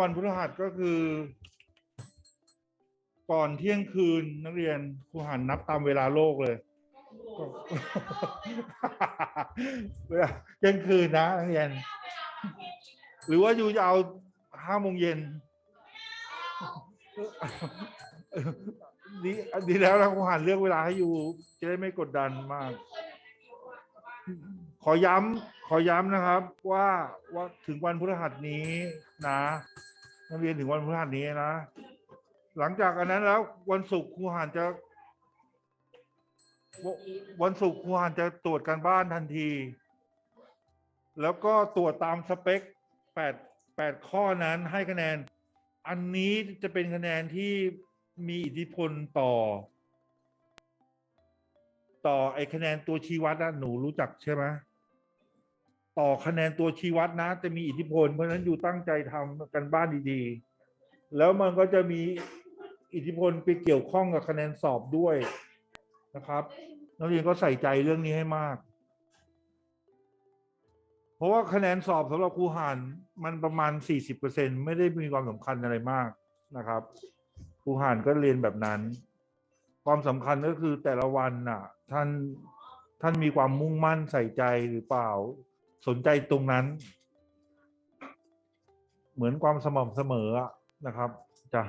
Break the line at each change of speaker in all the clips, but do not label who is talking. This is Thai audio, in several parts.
วันพฤหัสก็คือ ก่อนเที่ยงคืนนักเรียนครูหันนับตามเวลาโลกเลยเวลาเที่ยงคืนนะนักเรียน หรือว่าอยู่จะเอาห้าโมงเย็นดีดีแล้วนะครูหันเลือกเวลาให้อยู่ จะได้ไม่กดดันมากขอย้ำขอย้ำนะครับว่าว่าถึงวันพฤหัสนี้นะ นักเรียนถึงวันพฤหัสนี้นะ หลังจากอันนั้นแล้ววันศุกร์ครูหานจะ วันศุกร์ครูหานจะตรวจการบ้านทันที แล้วก็ตรวจตามสเปคแปดแปดข้อนั้นให้คะแนน อันนี้จะเป็นคะแนนที่มีอิทธิพลต่อ ต่อไอคะแนนตัวชี้วัดนะหนูรู้จักใช่ไหม ต่อคะแนนตัวชี้วัดนะ จะมีอิทธิพล เพราะฉะนั้นอยู่ตั้งใจทำกันบ้านดีๆ แล้วมันก็จะมีอิทธิพลไปเกี่ยวข้องกับคะแนนสอบด้วยนะครับนักเรียนก็ใส่ใจเรื่องนี้ให้มาก เพราะว่าคะแนนสอบสำหรับครูหานมันประมาณ 40%ไม่ได้มีความสำคัญอะไรมากนะครับครูหานก็เรียนแบบนั้น ความสำคัญก็คือแต่ละวันน่ะ ท่านท่านมีความมุ่งมั่นใส่ใจหรือเปล่า สนใจตรงนั้น เหมือนความสม่ำเสมอนะครับจ้ะ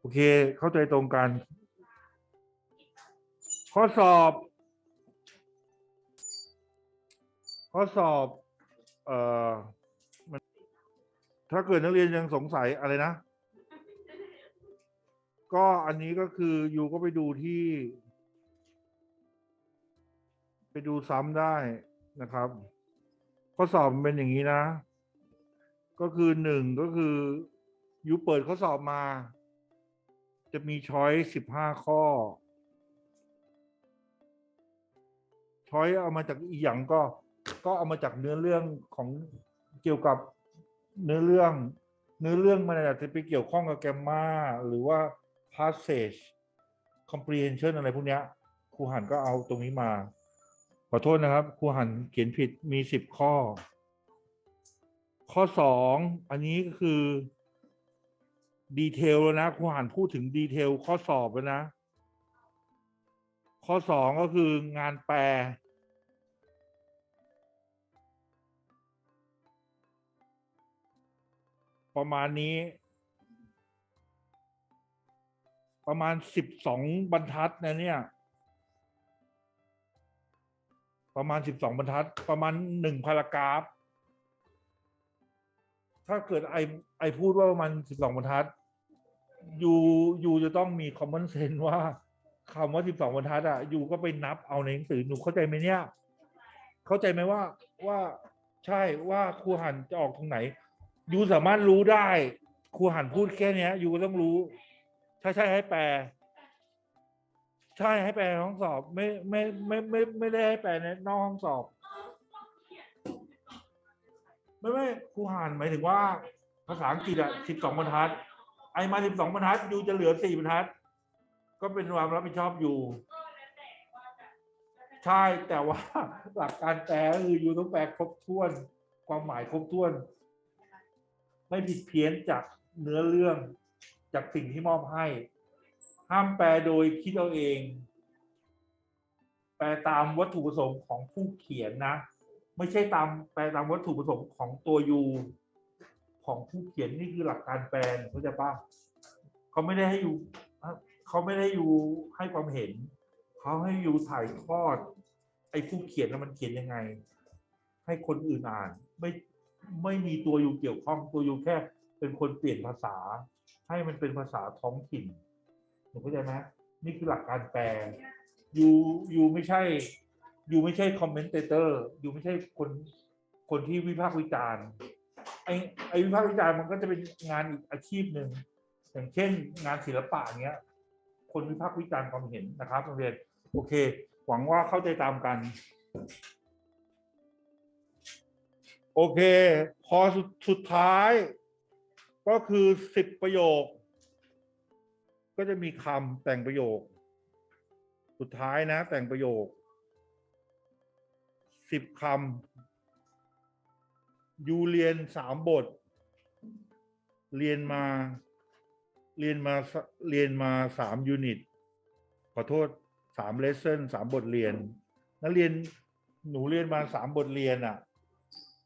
โอเคเข้าใจตรงกัน ข้อสอบ ข้อสอบเอ่อมันถ้าเกิดนักเรียนยังสงสัยอะไรนะ ก็อันนี้ก็คือยูก็ไปดูที่ ไปดูซ้ำได้นะครับ ข้อสอบมันเป็นอย่างนี้นะ ก็คือหนึ่งก็คือยูเปิดข้อสอบมา จะมีช้อยสิบห้าข้อ ช้อยเอามาจากอีหยังก็ ก็เอามาจากเนื้อเรื่องของเกี่ยวกับเนื้อเรื่อง เนื้อเรื่องมันอาจจะไปเกี่ยวข้องกับแกมมาหรือว่า passage comprehension อะไรพวกเนี้ยครูหันก็เอาตรงนี้มา ขอโทษนะครับครูหันเขียนผิดมีสิบข้อ ข้อสองอันนี้ก็คือ ดีเทลแล้วนะครูหันพูดถึงดีเทลข้อสอบแล้วนะ ข้อสองก็คืองานแปลประมาณนี้ ประมาณสิบสองบรรทัดนะเนี่ย ประมาณสิบสองบรรทัด ประมาณหนึ่งพารากราฟ ถ้าเกิดไอไอพูดว่าประมาณสิบสองบรรทัดยูยูจะต้องมีคอมมอนเซนส์ว่าคำว่าสิบสองบรรทัดอะยูก็ไปนับเอาในหนังสือหนูเข้าใจไหมเนี่ย เข้าใจไหมว่าว่าใช่ว่าครูหันจะออกตรงไหนยูสามารถรู้ได้ครูหันพูดแค่เนี้ยยูก็ต้องรู้ ใช่ใช่ให้แปล ใช่ให้แปลในห้องสอบไม่ไม่ไม่ไม่ไม่ได้ให้แปลในนอกห้องสอบ ไม่ไม่ครูหันหมายถึงว่า ภาษาอังกฤษอะสิบสองบรรทัด ไอมาสิบสองบรรทัดยูจะเหลือสี่บรรทัด ก็เป็นความรับผิดชอบอยู่ ใช่แต่ว่าหลักการแปลก็คือยูต้องแปลครบถ้วน ความหมายครบถ้วน ไม่ผิดเพี้ยนจากเนื้อเรื่องจากสิ่งที่มอบให้ ห้ามแปลโดยคิดเอาเอง แปลตามวัตถุประสงค์ของผู้เขียนนะ ไม่ใช่ตามแปลตามวัตถุประสงค์ของตัวยูของผู้เขียนนี่คือหลักการแปลเข้าใจปะเขาไม่ได้ให้อยู่เขาไม่ได้อยู่ให้ความเห็น เขาให้อยู่ถ่ายทอด ไอ้ผู้เขียนน่ะมันเขียนยังไง ให้คนอื่นอ่าน ไม่ไม่มีตัวอยู่เกี่ยวข้องตัวอยู่แค่ เป็นคนเปลี่ยนภาษา ให้มันเป็นภาษาท้องถิ่น หนูเข้าใจไหมนี่คือหลักการแปลยูยูไม่ใช่ยูไม่ใช่คอมเมนเตเตอร์ยูไม่ใช่คนคนที่วิพากษ์วิจารณ์ไอไอวิพากษ์วิจารณ์มันก็จะเป็นงานอีกอาชีพหนึ่งอย่างเช่น งานศิลปะเงี้ย คนวิพากษ์วิจารณ์ความเห็นนะครับโรงเรียนโอเค หวังว่าเข้าใจตามกัน โอเค พอสุดสุดท้าย ก็คือสิบประโยค ก็จะมีคำแต่งประโยค สุดท้ายนะ แต่งประโยคสิบคำยูเรียนสามบท เรียนมา เรียนมาเรียนมาสามยูนิต ขอโทษสามเลสเซ่นสามบทเรียน นักเรียนหนูเรียนมาสามบทเรียนอะ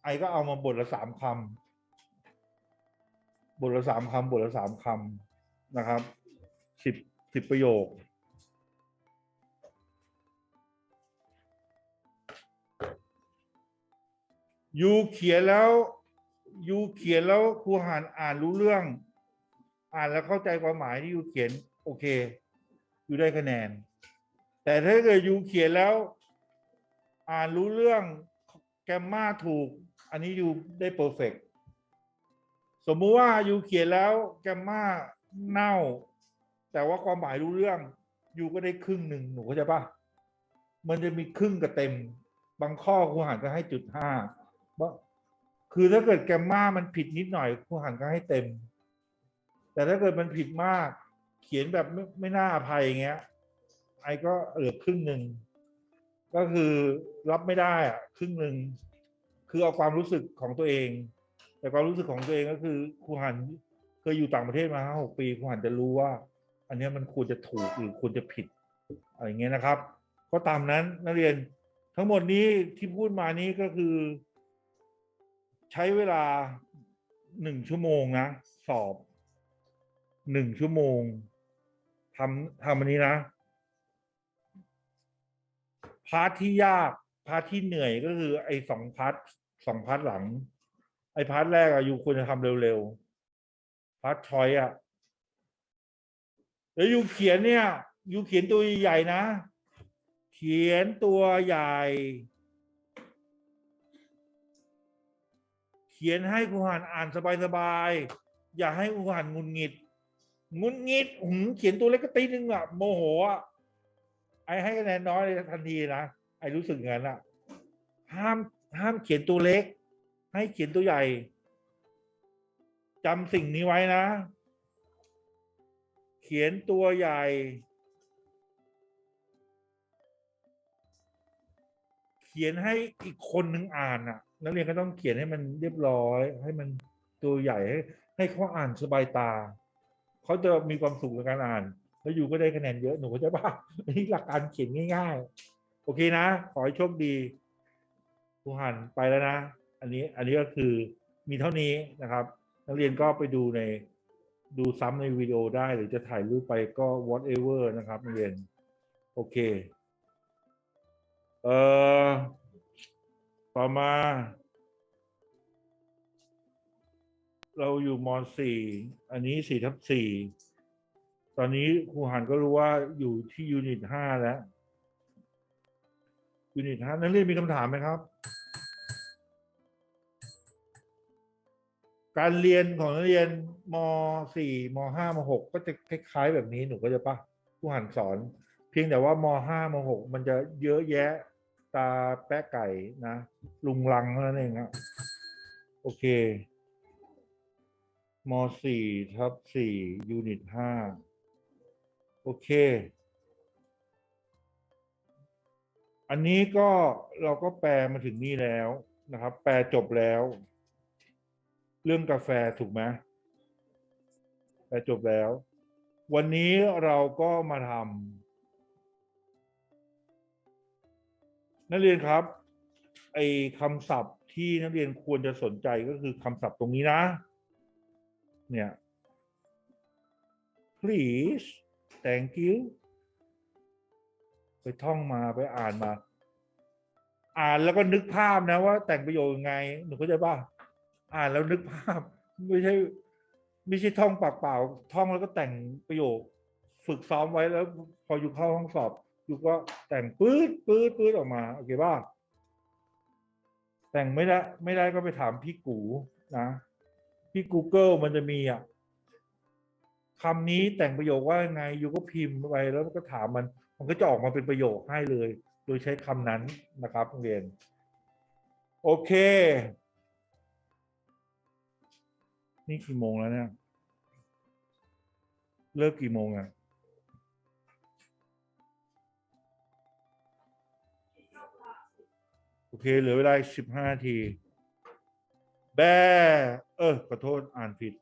ไอก็เอามาบทละสามคำบทละสามคำบทละสามคำนะครับ สิบสิบประโยค ยูเขียนแล้ว ยูเขียนแล้วครูหานอ่านรู้เรื่อง อ่านแล้วเข้าใจความหมายที่ยูเขียน โอเค ยูได้คะแนน แต่ถ้าเกิดยูเขียนแล้ว อ่านรู้เรื่องแกมมาถูก อันนี้ยูได้เพอร์เฟกสมมุติว่ายูเขียนแล้วแกมมาเน่า แต่ว่าความหมายรู้เรื่องยูก็ได้ครึ่งหนึ่งหนูเข้าใจปะมันจะมีครึ่งกับเต็ม บางข้อครูหานก็ให้จุดห้าว่าคือถ้าเกิดแกมมามันผิดนิดหน่อยครูหานก็ให้เต็ม แต่ถ้าเกิดมันผิดมาก เขียนแบบไม่ไม่น่าอภัยอย่างเงี้ย ไอ้ก็เหลือครึ่งหนึ่งก็คือรับไม่ได้อะครึ่งหนึ่งคือเอาความรู้สึกของตัวเอง แต่ความรู้สึกของตัวเองก็คือครูหันเคยอยู่ต่างประเทศมาห้าหกปีครูหันจะรู้ว่า อันนี้มันควรจะถูกหรือควรจะผิดอะไรเงี้ยนะครับ ก็ตามนั้นนักเรียนทั้งหมดนี้ที่พูดมานี้ก็คือ ใช้เวลาหนึ่งชั่วโมงนะ สอบหนึ่งชั่วโมงทำทำอันนี้นะ พาร์ทที่ยาก พาร์ทที่เหนื่อยก็คือ ไอ้สองพาร์ทสองพาร์ทหลัง ไอ้พาร์ทแรกอะอยู่ควรจะทำเร็วๆพาร์ทชอยอะ แล้วอยู่เขียนเนี่ยอยู่เขียนตัวใหญ่นะ เขียนตัวใหญ่ เขียนให้ครูหันอ่านสบายๆอย่าให้ครูหันงุนงิดงุนงิดหืมเขียนตัวเล็กก็ตีนึงอะโมโหอะไอให้คะแนนน้อยเลยทันทีนะไอรู้สึกงั้นอะห้ามห้ามเขียนตัวเล็ก ให้เขียนตัวใหญ่จำสิ่งนี้ไว้นะ ขียนตัวใหญ่ เขียนให้อีกคนหนึ่งอ่านอะ นักเรียนก็ต้องเขียนให้มันเรียบร้อย ให้มันตัวใหญ่ให้ให้เขาอ่านสบายตา เขาจะมีความสุขในการอ่าน แล้วอยู่ก็ได้คะแนนเยอะหนูเข้าใจป่ะนี่หลักการเขียนง่าย ๆ โอเคนะ ขอให้โชคดีครูหันไปแล้วนะ อันนี้อันนี้ก็คือมีเท่านี้นะครับ นักเรียนก็ไปดูใน ดูซ้ำในวิดีโอได้หรือจะถ่ายรูปไปก็ whatever นะครับเรียนโอเค เอ่อ ต่อมา เราอยู่มสี่อันนี้สี่ทับสี่ตอนนี้ครูหันก็รู้ว่าอยู่ที่ยูนิตห้าแล้ว ยูนิตห้านักเรียนมีคำถามไหมครับ การเรียนของนักเรียนมสี่มห้ามหกก็จะคล้าย ๆ แบบนี้หนูก็จะปะครูหันสอน เพียงแต่ว่ามห้ามหกมันจะเยอะแยะตาแปะไก่นะ ลุงลังนั่นเองครับโอเคมสี่ทับสี่ยูนิตห้าโอเค อันนี้ก็เราก็แปลมาถึงนี่แล้วนะครับ แปลจบแล้ว เรื่องกาแฟถูกไหมแปลจบแล้ว วันนี้เราก็มาทำนักเรียนครับ ไอ้คำศัพท์ที่นักเรียนควรจะสนใจก็คือคำศัพท์ตรงนี้นะ เนี่ย please thank you ไปท่องมาไปอ่านมา อ่านแล้วก็นึกภาพนะว่าแต่งประโยคยังไง หนูเข้าใจป่ะ อ่านแล้วนึกภาพ ไม่ใช่ไม่ใช่ท่องปากเปล่า ท่องแล้วก็แต่งประโยค ฝึกซ้อมไว้แล้ว พออยู่เข้าห้องสอบ อยู่ก็แต่งปื๊ดปื๊ดปื๊ดออกมาโอเคป่ะแต่งไม่ได้ ไม่ได้ก็ไปถามพี่กูนะพี่ Google มันจะมีอะคำนี้แต่งประโยคว่าไงอยู่ก็พิมพ์ไปแล้วก็ถามมัน มันก็จะออกมาเป็นประโยคให้เลย โดยใช้คำนั้นนะครับเรียน โอเค นี่กี่โมงแล้วเนี่ย เลิกกี่โมงอะโอเค เหลือเวลาสิบห้าที แบเออขอโทษอ่านผิด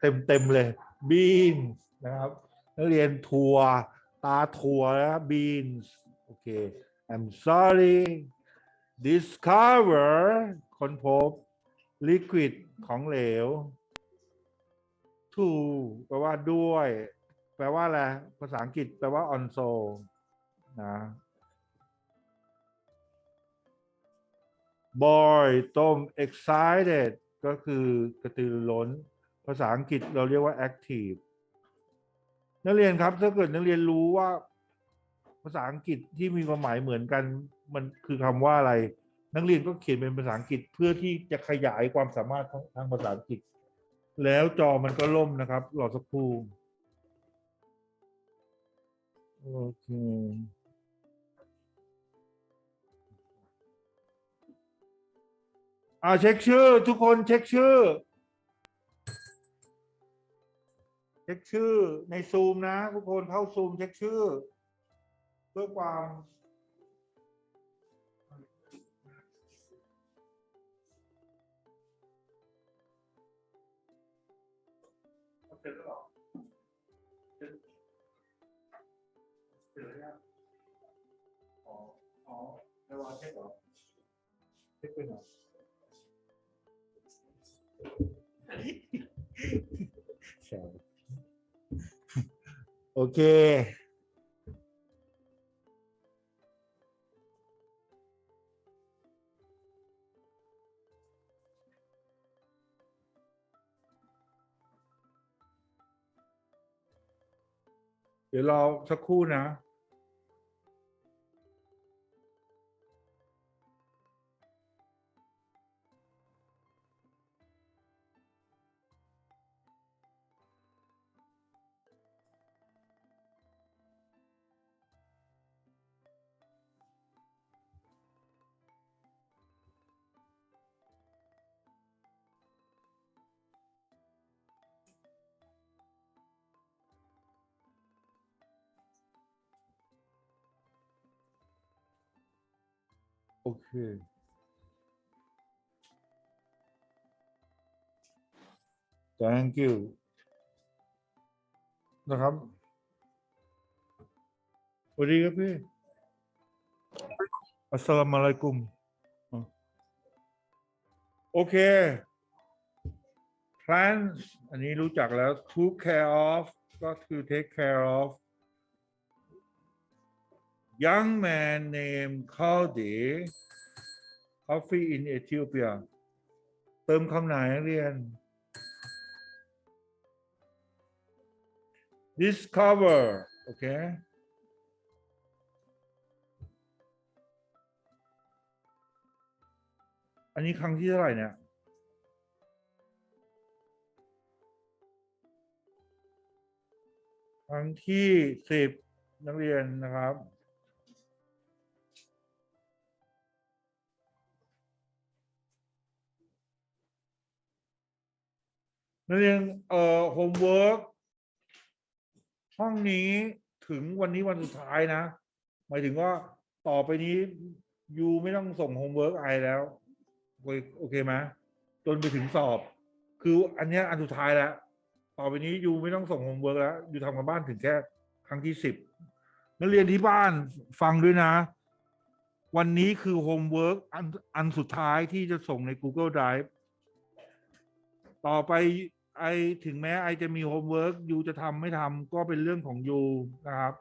เต็มเต็มเลย beans นะครับ นักเรียนถั่วตาถั่วนะบ beans โอเค I'm sorry discover ค้นพบ liquid ของเหลว to แปลว่าด้วย แปลว่าอะไร ภาษาอังกฤษ แปลว่า also นะ boy ต้ม excited ก็คือกระตือรือร้น ภาษาอังกฤษเราเรียกว่า active นักเรียนครับ ถ้าเกิดนักเรียนรู้ว่า ภาษาอังกฤษที่มีความหมายเหมือนกัน มันคือคำว่าอะไร นักเรียนก็เขียนเป็นภาษาอังกฤษเพื่อที่จะขยายความสามารถทางภาษาอังกฤษ แล้วจอมันก็ล่มนะครับรอสักครู่โอเคอ่าเช็คชื่อ ทุกคนเช็คชื่อ เช็คชื่อในซูมนะ ทุกคนเข้าซูมเช็คชื่อเพื่อความ อไม่รอเช็คหรอเช็คไปหน่อยโอเค เดี๋ยวรอสักครู่นะ โอเค thank you นะครับสวัสดีครับพี่ อัสสลามุอะลัยกุม โอเค plans อันนี้รู้จักแล้ว to care of ก็คือ take care of young man named Kaldi coffee in Ethiopia เติมคำไหนนักเรียน discover โอเค อันนี้ครั้งที่เท่าไหร่เนี่ยครั้งที่สิบนักเรียนนะครับ นักเรียนเอ่อโฮมเวิร์กห้องนี้ถึงวันนี้วันสุดท้ายนะ หมายถึงว่าต่อไปนี้ยูไม่ต้องส่งโฮมเวิร์กไอแล้วโอเคโอเคไหมจนไปถึงสอบ คืออันนี้อันสุดท้ายแล้ว ต่อไปนี้ยูไม่ต้องส่งโฮมเวิร์กแล้วยูทำกันบ้านถึงแค่ครั้งที่สิบนักเรียนที่บ้านฟังด้วยนะ วันนี้คือโฮมเวิร์กอันอันสุดท้ายที่จะส่งใน Google Drive ต่อไป ไอถึงแม้ไอจะมีโฮมเวิร์กยูจะทำไม่ทำก็เป็นเรื่องของยูนะครับ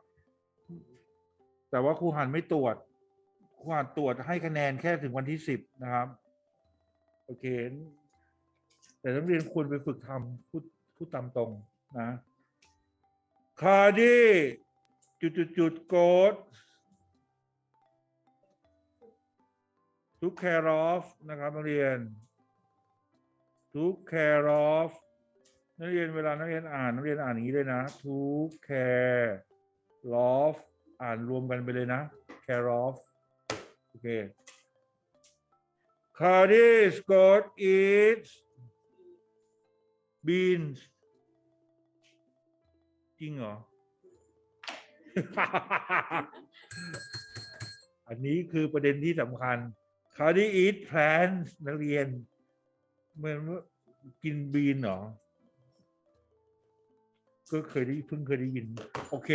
แต่ว่าครูหันไม่ตรวจครูหันตรวจให้คะแนนแค่ถึงวันที่สิบนะครับ โอเค แต่นักเรียนควรไปฝึกทำพูดพูดตามตรงนะคาร์ดี้จุดจุดจุดโกดทุกแครอฟนะครับนักเรียนทุก care of นักเรียนเวลานักเรียนอ่านนักเรียนอ่านอย่างนี้เลยนะทุก care of อ่านรวมกันไปเลยนะ care of โอเค Cardi's got eats beans จริงเหรอ อันนี้คือประเด็นที่สำคัญ Cardi eat plants นักเรียนเหมือนว่ากินบีนเหรอ ก็เคยได้เพิ่งเคยได้ยิน โอเค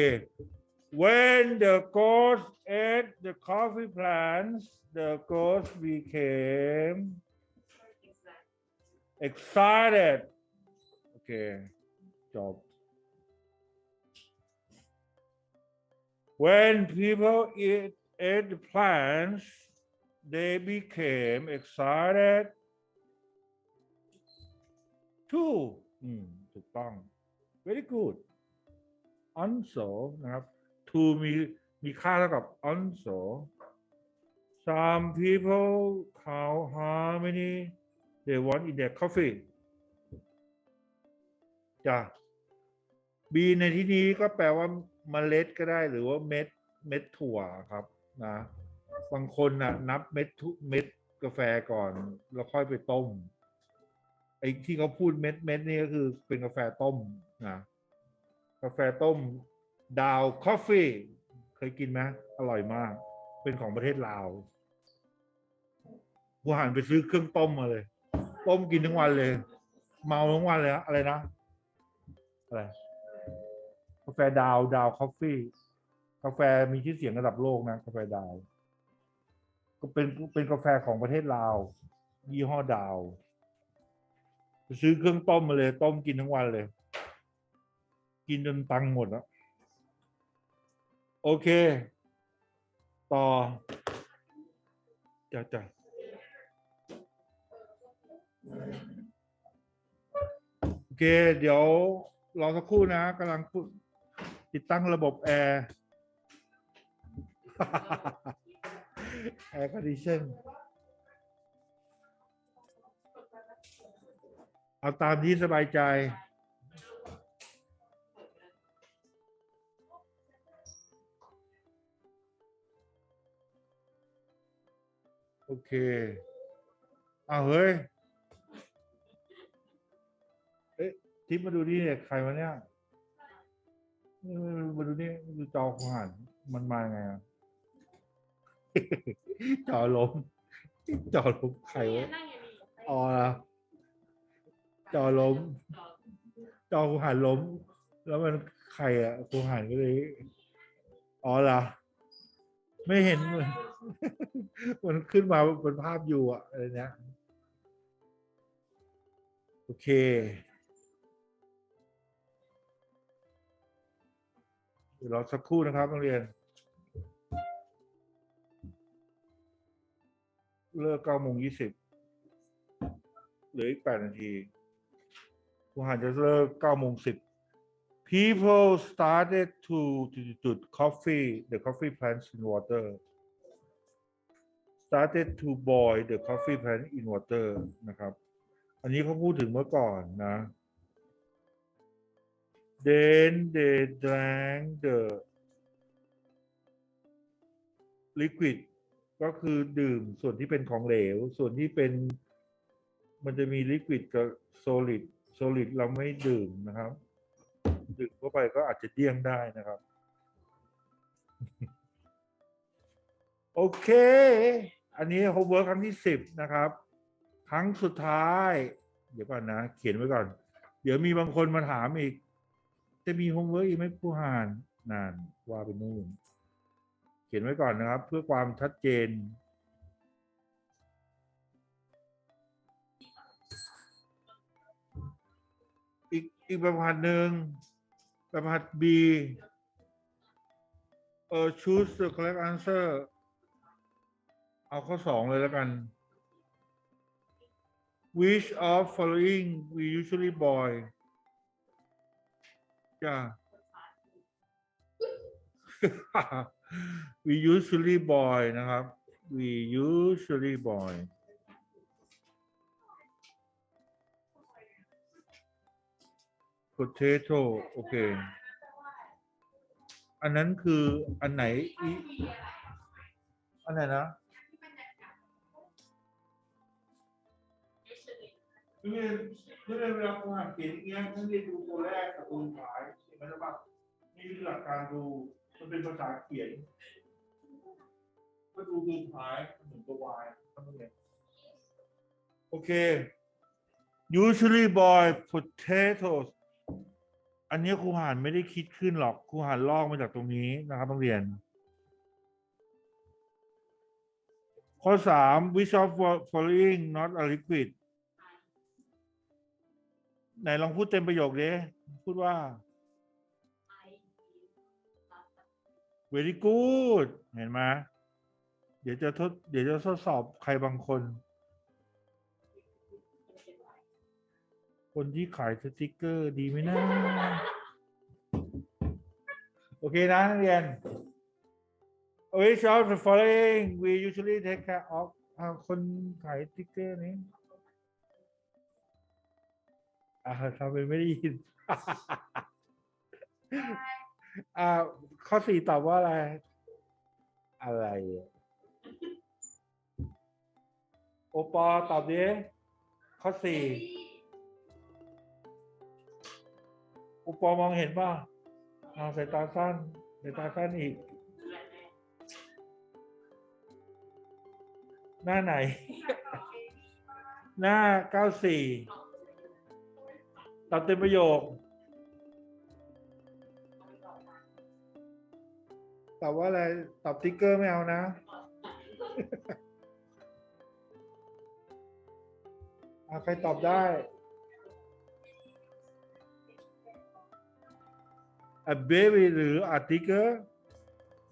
when the ghost ate the coffee plants the ghost became excited โอเค จบ when people eat ate the plants they became excited too อืม ถูกต้อง very good also นะครับ to มีมีค่าเท่ากับ also some people count how many they want in their coffee จ้ะ B ในที่นี้ก็แปลว่าเมล็ดก็ได้หรือว่าเม็ดเม็ดถั่วครับนะบางคนน่ะนับเม็ดทุเม็ดกาแฟก่อน แล้วค่อยไปต้ม ไอ้ที่เขาพูดเม็ดเม็ดนี่ก็คือเป็นกาแฟต้มนะกาแฟต้ม ดาวคอฟฟี่เคยกินไหมอร่อยมาก เป็นของประเทศลาวกูหันไปซื้อเครื่องต้มมาเลย ต้มกินทั้งวันเลย เมาทั้งวันเลยอะอะไรนะอะไรกาแฟดาวดาวคอฟฟี่กาแฟมีชื่อเสียงระดับโลกนะกาแฟดาว ก็เป็นเป็นกาแฟของประเทศลาว ยี่ห้อดาว ซื้อเครื่องต้มมาเลย ต้มกินทั้งวันเลย กินจนตังหมดแล้วโอเค ต่อจ้ะจ้ะโอเค เดี๋ยวรอสักครู่นะกำลังติดตั้งระบบแอร์แอร์คอนดิชั่น เอาตามที่สบายใจ โอเคเอาวเฮ้ย เอ๊ะทิปมาดูนี่เนี่ยใครวะเนี่ย มาดูนี่ดูจอของหันมันมาไงอะจอล้มจอล้มใครวะ อ๋อ จอล้ม จอกูหันล้ม แล้วมันใครอะกูหันก็เลย อ๋อเหรอไม่เห็นมันมันขึ้นมาเป็นภาพอยู่อะอะไรเนี้ยโอเค เดี๋ยวรอสักครู่นะครับนักเรียน เลิกเก้าโมงยี่สิบเหลืออีกแปดนาที ผู้หันจะเลิกเก้าโมงสิบ people started to to to coffee the coffee plants in water started to boil the coffee plant in water นะครับ อันนี้เขาพูดถึงเมื่อก่อนนะ then they drank the liquid ก็คือดื่มส่วนที่เป็นของเหลว ส่วนที่เป็นมันจะมี liquid กับ solid solid เราไม่ดื่มนะครับ ดื่มเข้าไปก็อาจจะเดี้ยงได้นะครับ โอเค อันนี้ homework ครั้งที่สิบนะครับ ครั้งสุดท้าย เดี๋ยวก่อนนะ เขียนไว้ก่อน เดี๋ยวมีบางคนมาถามอีก จะมี homework อีกไหมผู้หานนานว่าไปนู่น เขียนไว้ก่อนนะครับ เพื่อความชัดเจน อีกอีกประพันธ์หนึ่งประพันธ์ B เออ choose the correct answer เอาข้อสองเลยแล้วกัน which of following we usually boil จ้า we usually boil นะครับ we usually boil potato โอเค อันนั้นคืออันไหนอีอันไหนนะเรียนเรียนเวลาคุณอ่านเขียนอย่างเงี้ยนักเรียนดูตัวแรกกับตัวสุดท้ายเห็นไหมครับนี่คือหลักการดูมันเป็นภาษาเขียนก็ดูตัวสุดท้ายเหมือนตัว Y ทั้งนั้นเลยโอเค usually boil potatoes อันนี้ครูหานไม่ได้คิดขึ้นหรอกครูหานลอกมาจากตรงนี้นะครับนักเรียน ข้อสาม which of following not a liquid ไหนลองพูดเต็มประโยคเดิพูดว่า very good เห็นไหมเดี๋ยวจะทด เดี๋ยวจะทดสอบใครบางคน คนที่ขายสติกเกอร์ดีไหมนะ โอเคนะนักเรียน Which of the following we usually take care of อ่าคนขายสติกเกอร์นี้อ่าทำเป็นไม่ได้ยิน อ่า ข้อสี่ตอบว่าอะไร อะไรอะโอปอตอบดิ ข้อสี่ อปอมองเห็นป่ะเอาสายตาสั้นสายตาสั้นอีก หน้าไหน หน้าเก้าสี่ตอบเต็มประโยคตอบว่าอะไรตอบติ๊กเกอร์ไม่เอานะอะใครตอบได้ a baby หรือ a ticker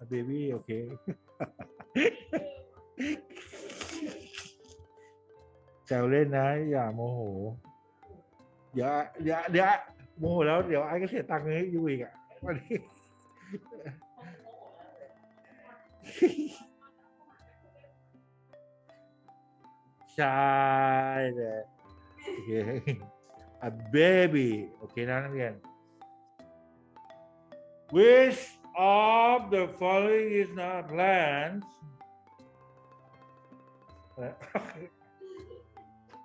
a baby โอเค แซวเล่นนะ อย่าโมโห เดี๋ยวเดี๋ยวเดี๋ยวโมโหแล้วเดี๋ยวไอ้ก็เสียตังค์ให้ยูอีกอะวันนี้ใช่เลยโอเค a baby โอเคนะนักเรียน which of the following is not a plant อะไร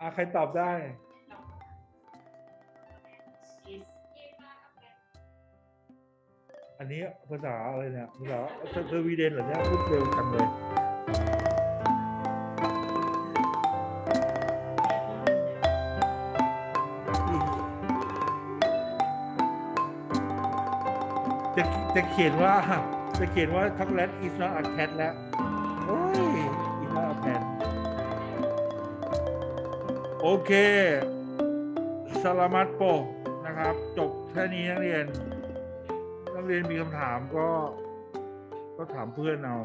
อะใครตอบได้ อันนี้ภาษาอะไรเนี่ย ภาษาสวีเดนเหรอเนี่ย พูดเร็วจังเลย จะจะเขียนว่า จะเขียนว่าช็อกโกแลต is not a cat แล้วโอ้ย is not a cat โอเคสลามัตโปนะครับ จบแค่นี้นักเรียน นักเรียนมีคำถามก็ ก็ถามเพื่อนเอา